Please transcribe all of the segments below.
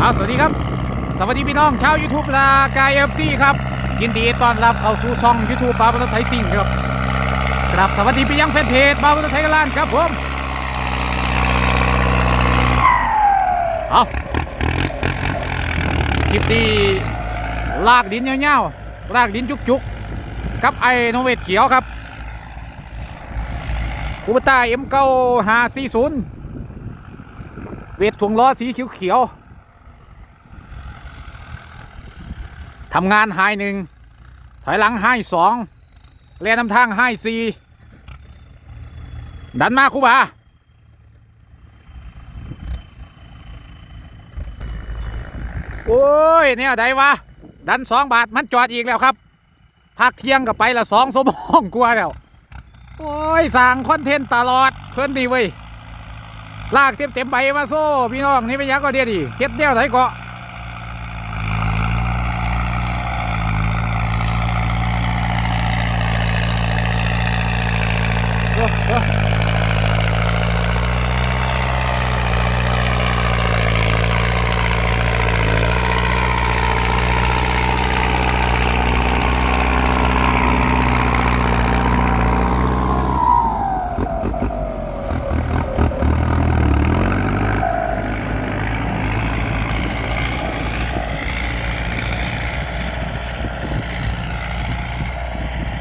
เอาสวัสดีครับ สวัสดีพี่น้องชาว YouTube ลากายเอฟซีครับ ยินดีต้อนรับเข้าสู่ช่อง YouTube บาร์บันไทยซิงครับกราบสวัสดีไปยังแฟนเพจบาร์บันไทยกันลานครับผมเอาคลิปนี้ลากดินเงาวๆลากดินจุกๆกับไอ้โนเวทเขียวครับคูปต้าเอ็มเก้าห้าสี่ศูนย์เวทถ่วงล้อสีเขียวๆ ทำงานไฮหนึ่งถอยหลังไฮสองเรียนำทางไฮสี่ดันมาคูบาโอ้ยเนี่ยไดวะ ดันสองบาทมันจอดอีกแล้วครับพักเที่ยงกับไปละสองสมองกลัวแล้ว โอ้ยสั่งคอนเทนต์ตลอดเพื่อนดีเว้ยลากเต็มเต็มๆใบมาโซ่พี่น้องนี่ไปยักก็เดียดิเฮ็ดเดียวไหนเกาะ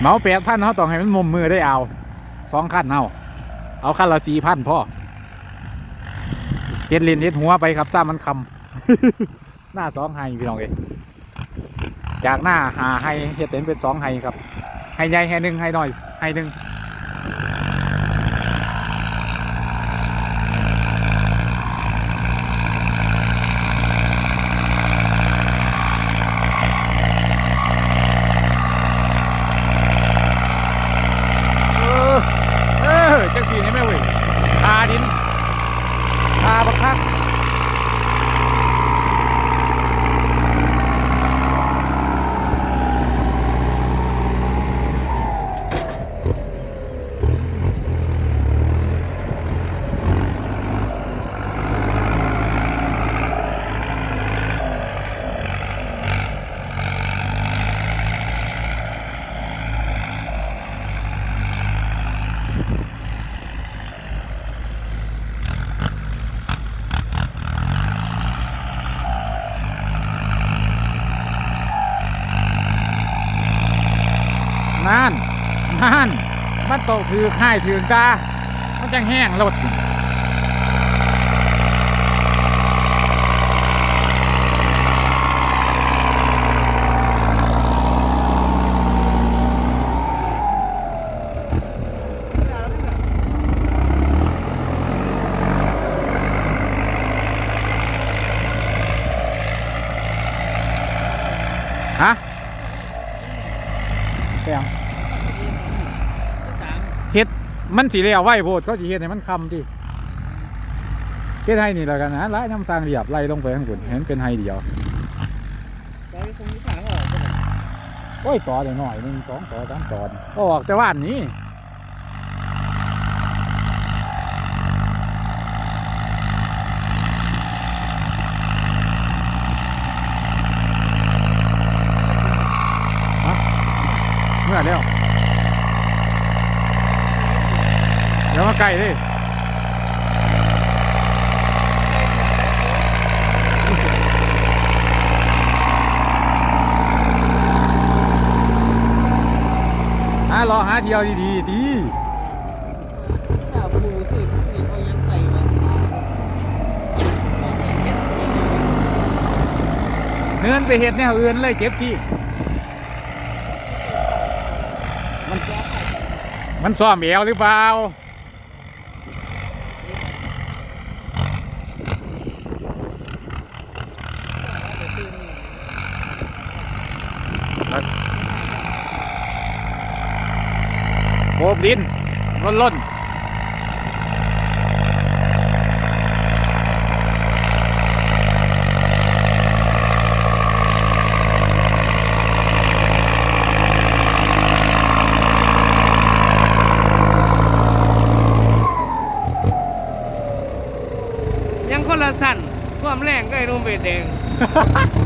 เหมาแปดพันเขาต้องให้มันมุมมือได้เอา สองขั้นเอาเอาขั้นละสี่พันพ่อเฮ็ดเลนเฮ็ดหัวไปครับซ้ามันคำหน้าสองไฮพี่น้องเอยจากหน้าหาไฮเฮ็ดเป็นเป็นสองไฮครับไฮใหญ่ไฮหนึ่งไฮน้อยไฮหนึ่งเออเออจังสีนี่แม่เว้ยคาดินคาบักคัก นั่นนั่นมันโตถือค่ายถือกามันจังแห้งรถ เฮ็ดมันสีเรียวไหวโพดเขาสีเฮ็ดให้มันคำที่เฮ็ดให้นี่แล้วกันนะไล่น้ำสร้างเรียบไล่ลงไปข้างบนเห็นเป็นไฮเดียวไปตรงนี้ทางออกก็ได้โอ้ยต่อเดี๋ยวหน่อยหนึ่งสองต่อสามต่อก็ออกแต่ว่านนี้ฮะเมื่อแล้วเดี๋ยวมาไก่ดิหารอหาเที่ยวดีๆดีสาวผู้สื่อผู้อเขายังใส่มาเงินไปเห็ดแนวอื่นเลยเก็บที่ มันแก้ไขมันซ่อมเอวหรือเปล่า โบกดินล้นล้นยังคนละสั่นความแรงก็ไอ้รู้มเบ็ดแดง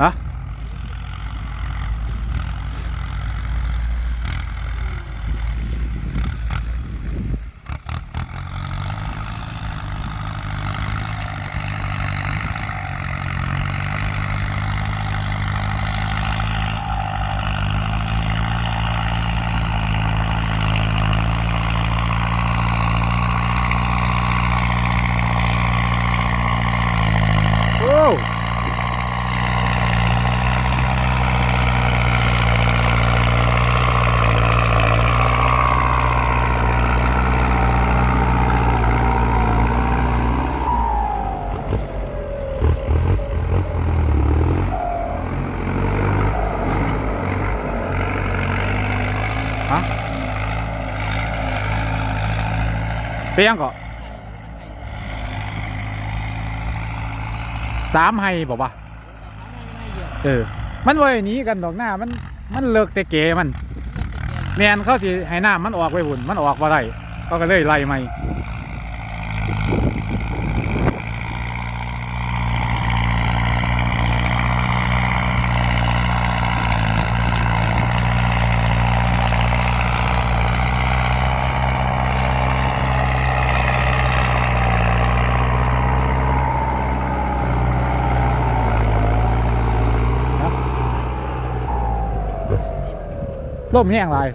ฮะโอ้ ฮะ เปียงก็สามไฮบอกว่าเออ มันไว้หนีกันดอกหน้ามันมันเลิกแต่เก๋มันแมนเขาสิให้น้ามันออกไปหุ่นมันออกมาได้เขาก็เลยไล่ไม่ ล่มแห้งหลาย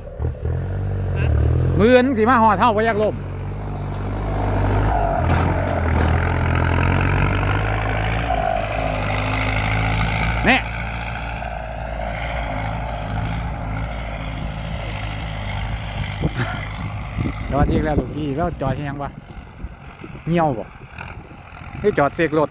มือนสีมาหอดเท่าไปยักล่มเนี่ยจอดอีกแล้วลูกพี่แล้วจอดยังวะเงี่ยวบ่ให้จอดเสกรถ